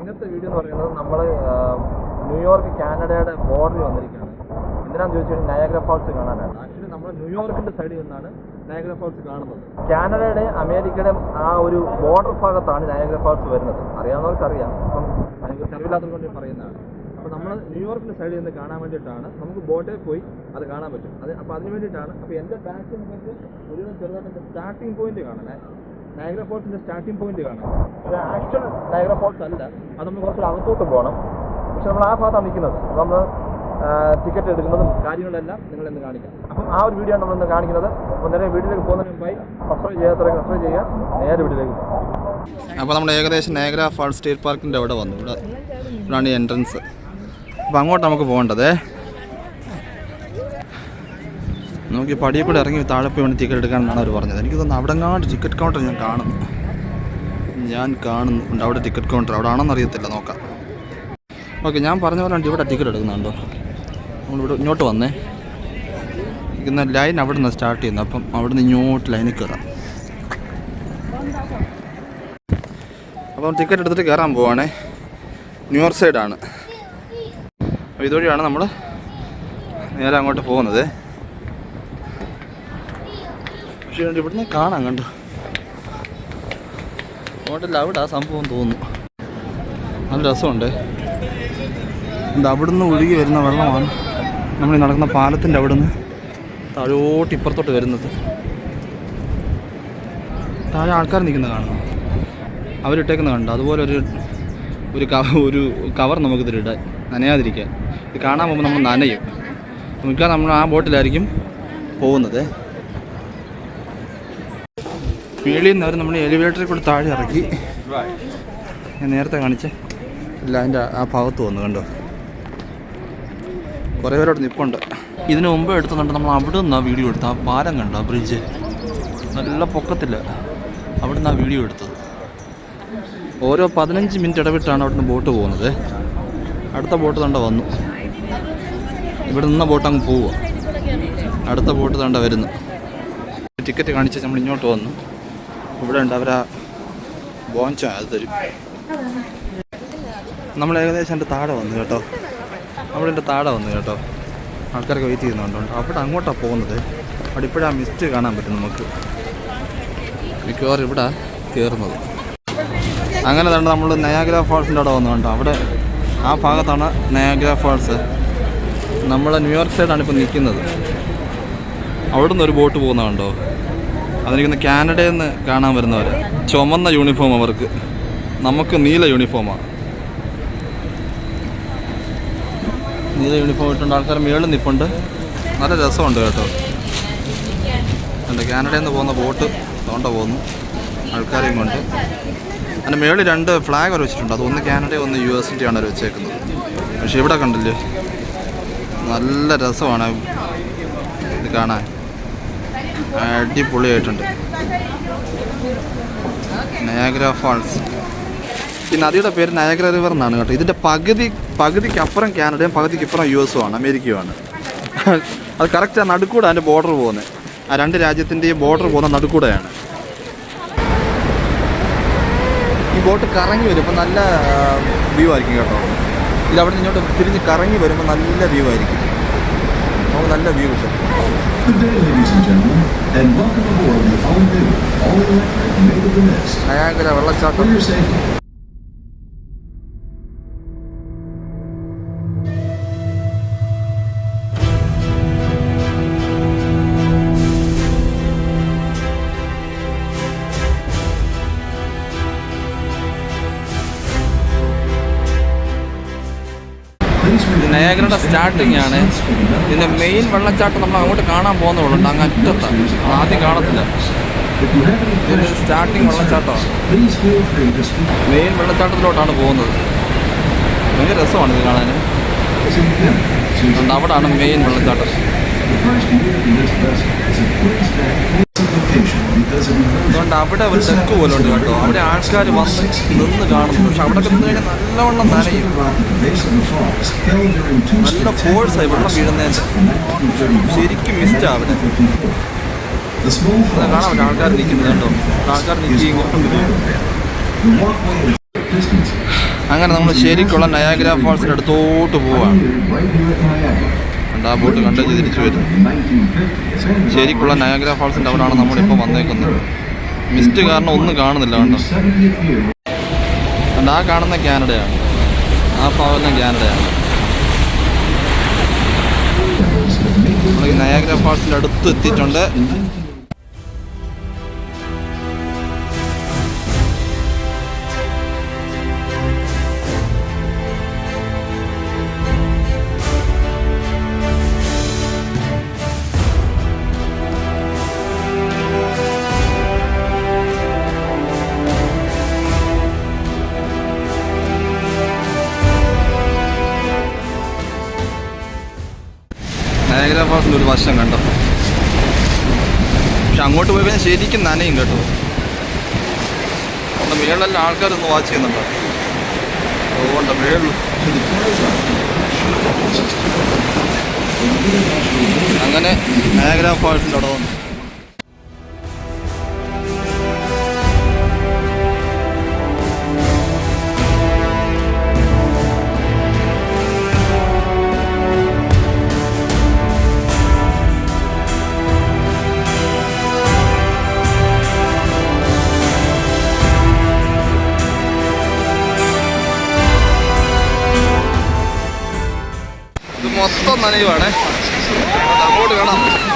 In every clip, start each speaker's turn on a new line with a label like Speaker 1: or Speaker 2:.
Speaker 1: ഇന്നത്തെ വീഡിയോ എന്ന് പറയുന്നത് നമ്മൾ ന്യൂയോർക്ക് കാനഡയുടെ ബോർഡറിൽ വന്നിരിക്കുകയാണ്. എന്തിനാന്ന് ചോദിച്ചു കഴിഞ്ഞാൽ നയാഗ്ര ഫോൾസ് കാണാനാണ്. ആക്ച്വലി നമ്മൾ ന്യൂയോർക്കിന്റെ സൈഡിൽ നിന്നാണ് നയാഗ്ര ഫോൾസ് കാണുന്നത്. കാനഡയുടെ അമേരിക്കയുടെ ആ ഒരു ബോർഡർ ഭാഗത്താണ് നയാഗ്ര ഫോൾസ് വരുന്നത്. അറിയാവുന്നവർക്ക് അറിയാം അപ്പം അതിനെക്കുറിച്ച് അറിവില്ലാത്തത് കൊണ്ട് പറയുന്നതാണ്. അപ്പോൾ നമ്മൾ ന്യൂയോർക്കിന്റെ സൈഡിൽ നിന്ന് കാണാൻ വേണ്ടിയിട്ടാണ് നമുക്ക് ബോട്ടിൽ പോയി അത് കാണാൻ പറ്റും. അത് അപ്പോൾ അതിന് വേണ്ടിയിട്ടാണ് അപ്പോൾ എന്റെ ബാക്കിൽ നിങ്ങൾക്ക് ഒരു ചെറുതായിട്ട് സ്റ്റാർട്ടിംഗ് പോയിന്റ് കാണാൻ നയഗ്ര ഫോൾസിന്റെ സ്റ്റാർട്ടിംഗ് പോയിന്റ് കാണാം. അത് ആക്ച്വൽ നയഗ്ര ഫോൾസ് അല്ല. അത് നമ്മൾ കുറച്ചുകൂടെ അകത്തോട്ട് പോകണം. പക്ഷെ നമ്മൾ ആ ഭാഗത്താണ് നിൽക്കുന്നത്. നമ്മൾ ടിക്കറ്റ് എടുക്കുന്നതും കാര്യങ്ങളെല്ലാം നിങ്ങളെന്ന് കാണിക്കാം. അപ്പം ആ ഒരു വീഡിയോ ആണ് നമ്മളിന്ന് കാണിക്കുന്നത്. അപ്പം നേരെ വീട്ടിലേക്ക് പോകുന്നതിന് മുമ്പായി സബ്സ്ക്രൈബ് ചെയ്യാത്തവരെ സബ്സ്ക്രൈബ് ചെയ്യുക നേരെ വീട്ടിലേക്ക് പോകാം
Speaker 2: അപ്പോൾ നമ്മൾ ഏകദേശം നേഗ്ര ഫാൾ സ്റ്റേറ്റ് പാർക്കിന്റെ അവിടെ വന്നു. ഇവിടെ ഇവിടെയാണ് എൻട്രൻസ് അപ്പോൾ അങ്ങോട്ട് നമുക്ക് പോകേണ്ടതേ. നമുക്ക് ഈ പടിയിൽ കൂടെ ഇറങ്ങി താഴെ പോയി വേണ്ടി ടിക്കറ്റ് എടുക്കാനാണ് അവർ പറഞ്ഞത്. എനിക്ക് തോന്നുന്നു അവിടെ എങ്ങാണ്ട് ടിക്കറ്റ് കൗണ്ടർ ഞാൻ കാണുന്നു. ഞാൻ കാണുന്നുണ്ട് അവിടെ ടിക്കറ്റ് കൗണ്ടർ അവിടെ ആണെന്ന് അറിയത്തില്ല നോക്കാം. ഓക്കെ ഞാൻ പറഞ്ഞ പോലെ ഇവിടെ ടിക്കറ്റ് എടുക്കുന്നുണ്ടോ? നമ്മളിവിടെ ഇങ്ങോട്ട് വന്നേ. ഇരിക്കുന്ന ലൈൻ അവിടെ നിന്ന് സ്റ്റാർട്ട് ചെയ്യുന്നത് അപ്പം അവിടെ നിന്ന് ഇങ്ങോട്ട് ലൈനിൽ കയറാം. അപ്പം ടിക്കറ്റ് എടുത്തിട്ട് കയറാൻ പോവാണേ. ന്യൂയോർക്ക് സൈഡാണ് അപ്പോൾ ഇതുവഴിയാണ് നമ്മൾ നേരെ അങ്ങോട്ട് പോകുന്നത്. ഇത് ഇവിടുന്ന് കാണാം കണ്ടു? ഹോട്ടലിൽ അവിടെ ആ സംഭവം തോന്നുന്നു. നല്ല രസമുണ്ട്. ഇത് അവിടുന്ന് ഒഴുകി വരുന്ന വെള്ളമാണ് നമ്മൾ നടക്കുന്ന പാലത്തിന്റെ അവിടുന്ന് താഴോട്ട് ഇപ്പുറത്തോട്ട് വരുന്നത്. താഴെ ആൾക്കാർ നിൽക്കുന്ന കാണുന്നു. അവരിട്ടേക്കുന്നത് കണ്ടു? അതുപോലെ ഒരു ഒരു ഒരു കവർ നമുക്ക് ഇതിലിടാൻ നനയാതിരിക്കാൻ. ഇത് കാണാൻ പോകുമ്പോൾ നമ്മൾ നനയും. നമുക്ക് നമ്മൾ ആ ബോട്ടിലായിരിക്കും പോകുന്നത്. മേളിൽ നിന്ന് അവർ നമ്മൾ എലിവേറ്ററിൽ കൂടി താഴെ ഇറക്കി. ഞാൻ നേരത്തെ കാണിച്ചേ. ഇല്ല അതിന്റെ ആ ഭാഗത്ത് വന്നു കണ്ടോ? കുറേ പേരോട് നിപ്പുണ്ട്. ഇതിന് മുമ്പ് എടുത്തുന്നുണ്ട് നമ്മൾ അവിടെ നിന്നാണ് വീഡിയോ എടുത്തത് ആ പാലം കണ്ടോ ആ ബ്രിഡ്ജ് നല്ല പൊക്കത്തില്ല അവിടെ നിന്നാണ് വീഡിയോ എടുത്തത്. ഓരോ പതിനഞ്ച് മിനിറ്റ് ഇടവിട്ടാണ് അവിടെ നിന്ന് ബോട്ട് പോകുന്നത്. അടുത്ത ബോട്ട് തണ്ട വന്നു. ഇവിടെ നിന്ന ബോട്ട് അങ്ങ് പോവുക. അടുത്ത ബോട്ട് തണ്ട വരുന്നു. ടിക്കറ്റ് കാണിച്ച് നമ്മൾ ഇങ്ങോട്ട് വന്നു. ഇവിടെ ഉണ്ട് അവരാ ബോഞ്ച അത് തരും നമ്മൾ ഏകദേശം എന്റെ താഴെ വന്നു കേട്ടോ. നമ്മളെന്റെ താഴെ വന്നു കേട്ടോ. ആൾക്കാരൊക്കെ വെയിറ്റ് ചെയ്യുന്നുണ്ട്. അവിടെ അങ്ങോട്ടാണ് പോകുന്നത്. അവിടെ ഇപ്പോഴാ മിസ്റ്റ് കാണാൻ പറ്റും നമുക്ക്. മിക്കവാറും ഇവിടെ കയറുന്നത് അങ്ങനെ തന്നെ നമ്മൾ നയാഗ്ര ഫാൾസിന്റെ അവിടെ വന്നുകൊണ്ടോ അവിടെ ആ ഭാഗത്താണ് നയാഗ്ര ഫാൾസ് നമ്മൾ ന്യൂയോർക്ക് സൈഡാണ് ഇപ്പോൾ നിൽക്കുന്നത്. അവിടെ നിന്ന് ഒരു ബോട്ട് പോകുന്ന കണ്ടോ? അതിനിക്കുന്ന കാനഡയിൽ നിന്ന് കാണാൻ വരുന്നവർ ചുമന്ന യൂണിഫോം അവർക്ക്. നമുക്ക് നീല യൂണിഫോമാണ് നീല യൂണിഫോം ഇട്ടുണ്ട് ആൾക്കാർ മേളിൽ നിൽപ്പുണ്ട് നല്ല രസമുണ്ട് കേട്ടോ. എന്റെ കാനഡയിൽ നിന്ന് പോകുന്ന ബോട്ട് തോണ്ട പോകുന്നു. ആൾക്കാരെയും കൊണ്ട്. അതിന്റെ മേളിൽ രണ്ട് ഫ്ലാഗ് അവർ വെച്ചിട്ടുണ്ട്. അതൊന്ന് കാനഡ ഒന്ന് യു എസിന്റെ ആണ് അവർ വെച്ചേക്കുന്നത്. പക്ഷേ ഇവിടെ കണ്ടില്ലേ? നല്ല രസമാണ് ഇത് കാണാൻ. അടിപൊളിയായിട്ടുണ്ട്. Niagara falls. ഈ നദിയുടെ പേര് നയാഗ്ര റിവർ എന്നാണ് കേട്ടോ. ഇതിന്റെ പകുതി പകുതിക്ക് അപ്പുറം കാനഡയും പകുതിക്ക് ഇപ്പുറം യു എസും ആണ് അമേരിക്കയുമാണ്. അത് കറക്റ്റ് ആ നടുക്കൂടെ അതിന്റെ ബോർഡർ പോകുന്നത് ആ രണ്ട് രാജ്യത്തിന്റെയും ബോർഡർ പോകുന്ന നടുക്കൂടെയാണ്. ഈ ബോട്ട് കറങ്ങി വരുമ്പോൾ നല്ല വ്യൂ ആയിരിക്കും കേട്ടോ. ഇത് അവിടെ നിന്ന് ഇങ്ങോട്ട് തിരിഞ്ഞ് കറങ്ങി വരുമ്പോൾ നല്ല വ്യൂ ആയിരിക്കും. നമുക്ക് നല്ല വ്യൂ കിട്ടും
Speaker 3: Good day,
Speaker 2: സ്റ്റാർട്ടിംഗ് ആണ്. ഇതിന്റെ മെയിൻ വെള്ളച്ചാട്ടം നമ്മൾ അങ്ങോട്ട് കാണാൻ പോകുന്നുള്ളൂ അങ്ങ് അറ്റത്താണ് ആദ്യം കാണത്തില്ല.
Speaker 3: ഇതൊരു
Speaker 2: സ്റ്റാർട്ടിങ് വെള്ളച്ചാട്ടമാണ്. മെയിൻ വെള്ളച്ചാട്ടത്തിലോട്ടാണ് പോകുന്നത്. ഭയങ്കര രസമാണ് ഇത് കാണാൻ. അവിടാണ് മെയിൻ വെള്ളച്ചാട്ടം. അതുകൊണ്ട് അവിടെ ഒരു ചെക്ക് പോലെ ഉണ്ട് കേട്ടോ. അവിടെ ആൾക്കാർ വന്ന് നിന്ന് കാണുന്നു. പക്ഷെ അവിടെ നിന്ന് കഴിഞ്ഞാൽ നല്ലവണ്ണം നനയും. നല്ല ഫോഴ്സ് ആയി വെള്ളം വീഴുന്നതിന് ശരിക്കും മിസ്റ്റാണ് അവിടെ കാണാം ആൾക്കാർ നിൽക്കുന്നത് കേട്ടോ ആൾക്കാർ നിൽക്കുകയും.
Speaker 3: അങ്ങനെ നമ്മൾ ശരിക്കുള്ള നയാഗ്ര ഫോൾസിന്റെ അടുത്തോട്ട് പോവാണ്. ആ ബോട്ട് കണ്ട് തിരിച്ചു വരുന്നു
Speaker 4: 1950s. and
Speaker 3: ശരിക്കുള്ള നയാഗ്ര ഫാൾസിന്റെ അവിടെയാണ് നമ്മളിപ്പോൾ വന്നേക്കുന്നത്. മിസ്റ്റ് കാരണം ഒന്നും കാണുന്നില്ല കണ്ടോ?
Speaker 4: 70th
Speaker 3: ആ കാണുന്ന കാനഡയാണ്. ആ ഭാഗം കാനഡയാണ്. നമ്മൾ ഈ നയാഗ്ര ഫാൾസിന്റെ അടുത്ത് എത്തിയിട്ടുണ്ട്. നയാഗ്ര ഫാൾസിന്റെ ഒരു വശം കണ്ടോ. പക്ഷെ അങ്ങോട്ട് പോയി പിന്നെ ശരിക്കും നനയും കേട്ടോ. അവിടെ മേളിലെല്ലാം ആൾക്കാരൊന്ന് വാച്ച് ചെയ്യുന്നുണ്ടോ. അതുകൊണ്ട് മേളിൽ അങ്ങനെ നയാഗ്ര ഫാൾസിന്റെ അവിടെ വന്നു. മൊത്തം നനയുവാണ്. അങ്ങോട്ട് കാണാം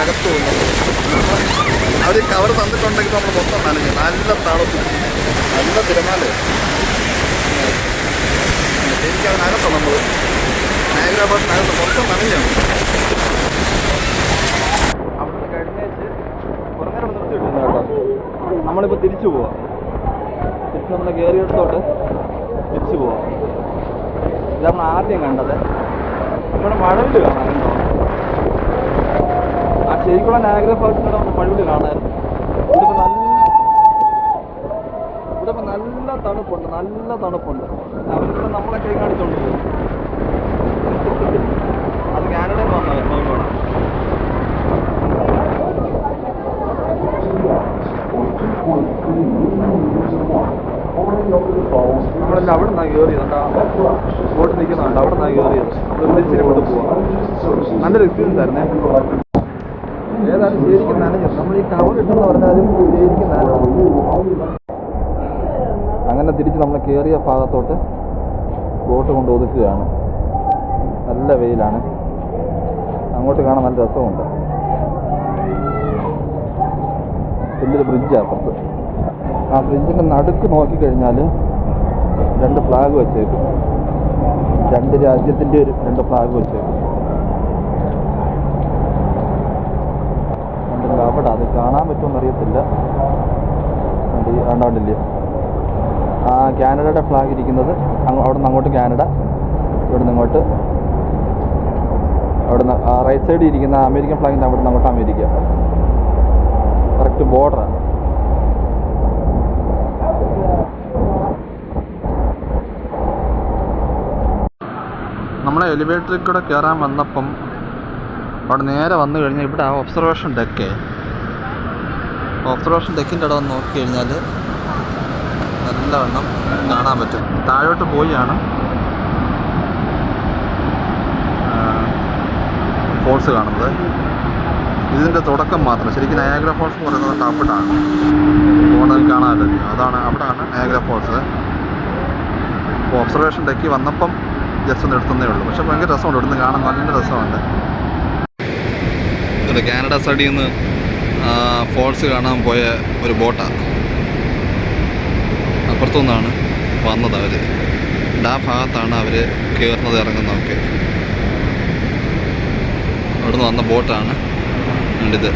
Speaker 3: അകത്ത് പോകുന്നു അവർ കവർ തന്നിട്ടുണ്ടെങ്കിൽ നമ്മൾ മൊത്തം നനഞ്ഞു നല്ല താളത്തിൽ നല്ല തിരമാല എനിക്ക് അതിനകത്താണ് നമ്മൾ നയഗ്ര ഫാൾസിനകത്ത് മൊത്തം നനഞ്ഞാണ്.
Speaker 2: അവിടുന്ന് കഴിഞ്ഞേച്ച് കുറേ നേരം നിർത്തി വിട്ടിരുന്നു കേട്ടോ. നമ്മളിപ്പോൾ തിരിച്ചു പോവാം. തിരിച്ച് നമ്മൾ കയറിയെടുത്തോട്ട് തിരിച്ചു പോവാം. ഇത് നമ്മൾ ആദ്യം കണ്ടത്. നമ്മുടെ മഴവിൽ കാണാൻ കണ്ടോ ആ ശരിക്കുള്ള നാഗ്ര ഫാൾസിനോട് നമുക്ക് മഴവിൽ കാണാമായിരുന്നു. ഇവിടെ നല്ല ഇവിടെ ഇപ്പം നല്ല തണുപ്പുണ്ട് നല്ല തണുപ്പുണ്ട്. അവരിവിടെ നമ്മളെ കൈ കാണിച്ചോണ്ട് പോകും അത് കാനഡയിൽ വന്നതാണ് നമ്മളെല്ലാം അവിടെ നിന്നാണ് കയറിയത് ബോട്ട് നിൽക്കുന്നുണ്ട് അവിടെ നിന്നാണ് കയറിയത് നമ്മൾ തിരിച്ചിനെ കൊണ്ട് പോവാം. നല്ലൊരു എക്സ്പീരിയൻസ് ആയിരുന്നേ. ഏതായാലും ശരിക്കും നനഞ്ഞു. നമ്മൾ ഈ ടവർ ഇട്ടെന്ന് പറഞ്ഞാലും ശരിക്കും നനഞ്ഞു. അങ്ങനെ തിരിച്ച് നമ്മൾ കയറിയ ഭാഗത്തോട്ട് ബോട്ട് കൊണ്ട് ഒതുക്കുകയാണ്. നല്ല വെയിലാണ്. അങ്ങോട്ട് കാണാൻ നല്ല രസമുണ്ട്. വലിയൊരു ബ്രിഡ്ജാണ് അപ്പുറത്ത്. ആ ബ്രിഡ്ജിന്റെ നടുക്ക് നോക്കിക്കഴിഞ്ഞാൽ രണ്ട് ഫ്ലാഗ് വെച്ചേക്കും. രണ്ട് രാജ്യത്തിന്റെ ഒരു രണ്ട് ഫ്ലാഗ് വെച്ചേക്കും ഉണ്ടല്ലോ അവിടെ അത് കാണാൻ പറ്റുമെന്ന് അറിയത്തില്ല കണ്ടോണ്ടില്ലേ? ആ കാനഡയുടെ ഫ്ലാഗ് ഇരിക്കുന്നത്. അവിടെ നിന്ന് അങ്ങോട്ട് കാനഡ ഇവിടെ നിന്ന് ഇങ്ങോട്ട്. അവിടെ നിന്ന് റൈറ്റ് സൈഡിൽ ഇരിക്കുന്ന അമേരിക്കൻ ഫ്ലാഗിന്റെ അവിടെ നിന്ന് അങ്ങോട്ട് അമേരിക്ക. കറക്റ്റ് ബോർഡറാണ്
Speaker 3: നമ്മളെ എലിവേറ്ററിൽ കൂടെ കയറാൻ വന്നപ്പം അവിടെ നേരെ വന്നു കഴിഞ്ഞാൽ ഇവിടെ ആ ഒബ്സർവേഷൻ ഡെക്ക് ഒബ്സർവേഷൻ ഡെക്കിന്റെ അവിടെ നോക്കി കഴിഞ്ഞാൽ നല്ലവണ്ണം കാണാൻ പറ്റും. താഴോട്ട് പോയാണ്. ഫോൾസ് കാണുന്നത്. ഇത്
Speaker 5: ഇതിന്റെ തുടക്കം മാത്രം. ശരിക്കും നയാഗ്ര ഫോൾസ് എന്ന് പറയുന്നത് ടാപ്പിട്ടാണ് ഫോണിൽ കാണാമല്ലോ അതാണ് അവിടാണ് നയാഗ്ര ഫോൾസ് ഒബ്സർവേഷൻ ഡെക്കി വന്നപ്പം ജസ്റ്റ് ഒന്ന് എടുത്തതേ ഉള്ളൂ. പക്ഷെ ഭയങ്കര രസമുണ്ട്. ഇവിടുന്ന് കാണാൻ നല്ല രസമുണ്ട്. കാനഡ സൈഡിൽ നിന്ന് ഫോൾസ് കാണാൻ പോയ ഒരു ബോട്ടാണ് അപ്പുറത്തുനിന്നാണ് വന്നത് അവർ ആ ഭാഗത്താണ് അവർ കയറുന്നത് ഇറങ്ങുന്നതൊക്കെ. അവിടുന്ന് വന്ന ബോട്ടാണ് ഇത്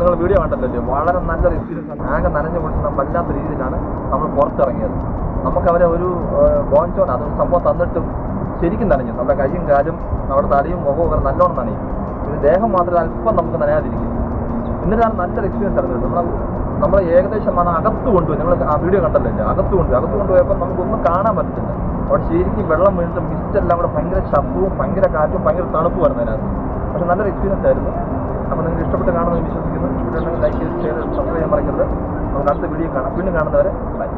Speaker 2: നിങ്ങൾ വീഡിയോ കണ്ടല്ലോ വളരെ നല്ല എക്സ്പീരിയൻസ് ആണ്. ആകെ നനഞ്ഞു പൊട്ടുന്ന വല്ലാത്ത രീതിയിലാണ് നമ്മൾ പുറത്തിറങ്ങിയത്. നമുക്ക് അവരെ ഒരു ബോൺസോൺ അതൊരു സംഭവം തന്നിട്ടും ശരിക്കും നനഞ്ഞു. നമ്മുടെ കൈയും കാലും നമ്മുടെ തലയും മുഖവും ഒക്കെ നല്ലോണം നനയും ഇത് ദേഹം മാത്രം അല്പം നമുക്ക് നനയാതിരിക്കും. എന്നിട്ടാണ് നല്ലൊരു എക്സ്പീരിയൻസ് ആയിരുന്നു നമ്മൾ നമ്മൾ ഏകദേശം ആണ് അകത്ത് കൊണ്ടുപോയി. നിങ്ങൾ ആ വീഡിയോ കണ്ടല്ലോ അകത്ത് കൊണ്ടുപോയി. അകത്ത് കൊണ്ടുപോയപ്പോൾ നമുക്കൊന്നും കാണാൻ പറ്റത്തില്ല. അവിടെ ശരിക്കും വെള്ളം വീണിട്ട് മിസ്റ്റെല്ലാം അവിടെ ഭയങ്കര ശബ്ദവും ഭയങ്കര കാറ്റും ഭയങ്കര തണുപ്പുമായിരുന്നു അതിനകത്ത്. പക്ഷെ നല്ലൊരു എക്സ്പീരിയൻസ് ആയിരുന്നു. അപ്പോൾ നിങ്ങൾക്ക് ഇഷ്ടപ്പെട്ട് കാണുമെന്ന് വിശ്വസിക്കുന്നു. ഇഷ്ടപ്പെട്ടെങ്കിൽ ലൈക്ക് ചെയ്ത് ഷെയർ സബ്സ്ക്രൈബ് ചെയ്യാൻ മറക്കരുത്. നമുക്ക് അടുത്ത വീഡിയോ കാണാം. വീണ്ടും കാണുന്നവരെ ബൈ